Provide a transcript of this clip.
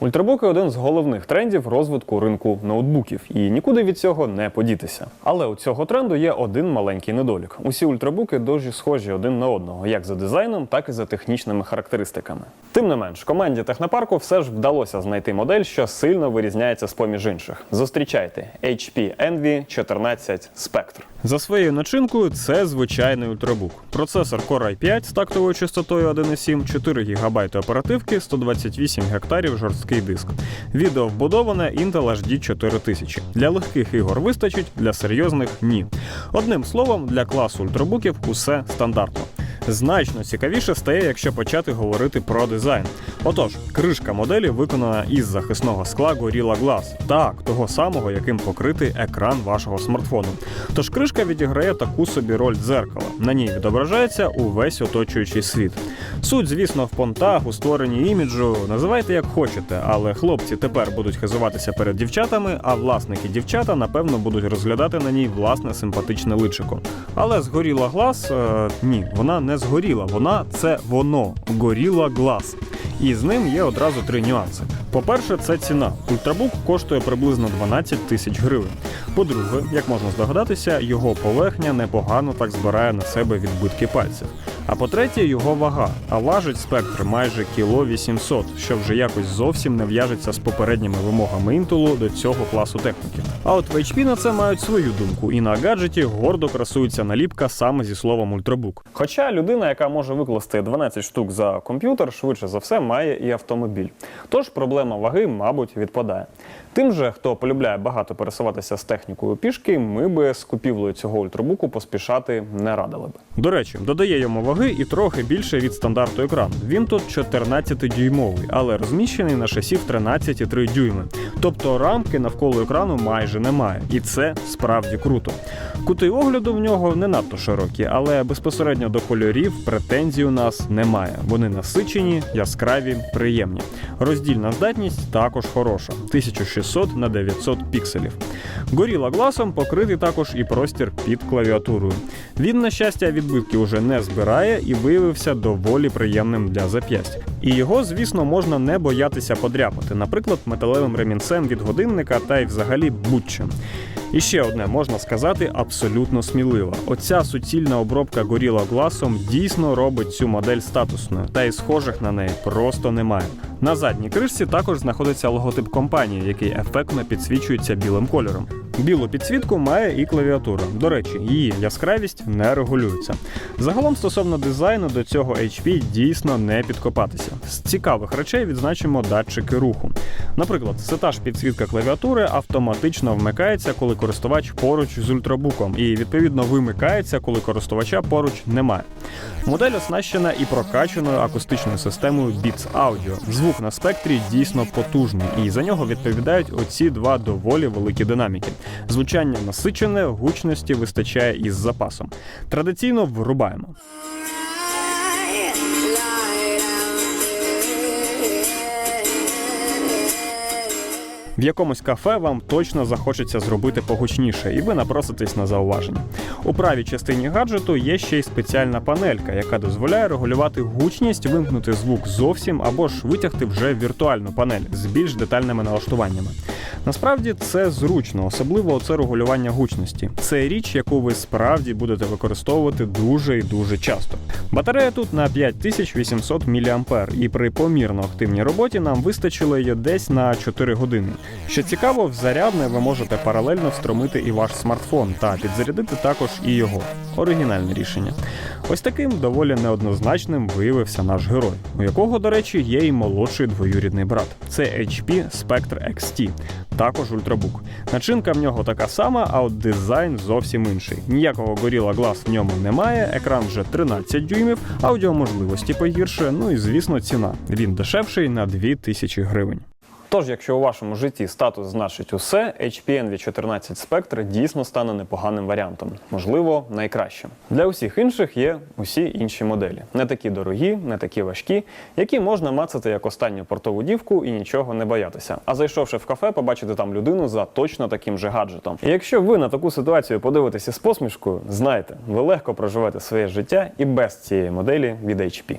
Ультрабуки один з головних трендів розвитку ринку ноутбуків, і нікуди від цього не подітися. Але у цього тренду є один маленький недолік. Усі ультрабуки дуже схожі один на одного, як за дизайном, так і за технічними характеристиками. Тим не менш, команді технопарку все ж вдалося знайти модель, що сильно вирізняється з поміж інших. Зустрічайте HP Envy 14 Spectre. За своєю начинкою це звичайний ультрабук. Процесор Core i5 з тактовою частотою 1,7, 4 ГБ оперативки, 128 гектарів жорсткий диск. Відео вбудоване Intel HD 4000. Для легких ігор вистачить, для серйозних ні. Одним словом, для класу ультрабуків усе стандартно. Значно цікавіше стає, якщо почати говорити про дизайн. Отож, кришка моделі виконана із захисного скла Gorilla Glass, так, того самого, яким покритий екран вашого смартфону. Тож кришка відіграє таку собі роль дзеркала. На ній відображається увесь оточуючий світ. Суть, звісно, в понтах, у створенні іміджу, називайте як хочете, але хлопці тепер будуть хизуватися перед дівчатами, а власники дівчата, напевно, будуть розглядати на ній власне симпатичне личико. Але згоріла глаз, е, ні, вона не згоріла, вона це воно, горіла глаз. І з ним є одразу три нюанси. По-перше, це ціна. Ультрабук коштує приблизно 12 тисяч гривень. По-друге, як можна здогадатися, його поверхня непогано так збирає на себе відбитки пальців. А по-третє, його вага. А важить спектр майже кіло 800, що вже якось зовсім не в'яжеться з попередніми вимогами інтелу до цього класу техніки. А от в HP на це мають свою думку, і на гаджеті гордо красується наліпка саме зі словом ультрабук. Хоча людина, яка може викласти 12 штук за комп'ютер, швидше за все має і автомобіль. Тож проблема ваги, мабуть, відпадає. Тим же, хто полюбляє багато пересуватися з технікою пішки, ми би з купівлею цього ультрабуку поспішати не радили би. До речі, додає йому ваги і трохи більше від стандарту екрану. Він тут 14-дюймовий, але розміщений на шасі в 13,3 дюйми. Тобто рамки навколо екрану майже немає, і це справді круто. Кути огляду в нього не надто широкі, але безпосередньо до кольорів претензій у нас немає. Вони насичені, яскраві, приємні. Роздільна здатність також хороша 1600 на 900 пікселів. Горіла гласом покритий також і простір під клавіатурою. Він, на щастя, відбитки уже не збирає і виявився доволі приємним для зап'ястя. І його, звісно, можна не боятися подряпати, наприклад, металевим ремінцем від годинника та й взагалі будь-чим. І ще одне можна сказати абсолютно сміливо. Оця суцільна обробка горіла гласом дійсно робить цю модель статусною, та й схожих на неї просто немає. На задній кришці також знаходиться логотип компанії, який ефектно підсвічується білим кольором. Білу підсвітку має і клавіатура. До речі, її яскравість не регулюється. Загалом, стосовно дизайну, до цього HP дійсно не підкопатися. З цікавих речей відзначимо датчики руху. Наприклад, сета ж підсвітка клавіатури автоматично вмикається, коли користувач поруч з ультрабуком, і відповідно вимикається, коли користувача поруч немає. Модель оснащена і прокачаною акустичною системою Beats Audio. Звук на спектрі дійсно потужний, і за нього відповідають оці два доволі великі динаміки. Звучання насичене, гучності вистачає із запасом. Традиційно врубаємо. В якомусь кафе вам точно захочеться зробити погучніше, і ви напроситесь на зауваження. У правій частині гаджету є ще й спеціальна панелька, яка дозволяє регулювати гучність, вимкнути звук зовсім або ж витягти вже віртуальну панель з більш детальними налаштуваннями. Насправді це зручно, особливо це регулювання гучності. Це річ, яку ви справді будете використовувати дуже і дуже часто. Батарея тут на 5800 мА, і при помірно активній роботі нам вистачило її десь на 4 години. Що цікаво, в зарядне ви можете паралельно встромити і ваш смартфон та підзарядити також і його. Оригінальне рішення. Ось таким доволі неоднозначним виявився наш герой, у якого, до речі, є і молодший двоюрідний брат. Це HP Spectre XT, також ультрабук. Начинка в нього така сама, а от дизайн зовсім інший. Ніякого Gorilla Glass в ньому немає, екран вже 13 дюймів, аудіоможливості погірше, ну і звісно ціна. Він дешевший на 2000 гривень. Тож, якщо у вашому житті статус значить усе, HP Envy 14 Spectre дійсно стане непоганим варіантом, можливо, найкращим. Для усіх інших є усі інші моделі, не такі дорогі, не такі важкі, які можна мацати як останню портову дівку і нічого не боятися. А зайшовши в кафе, побачити там людину за точно таким же гаджетом. І якщо ви на таку ситуацію подивитеся з посмішкою, знайте, ви легко проживете своє життя і без цієї моделі від HP.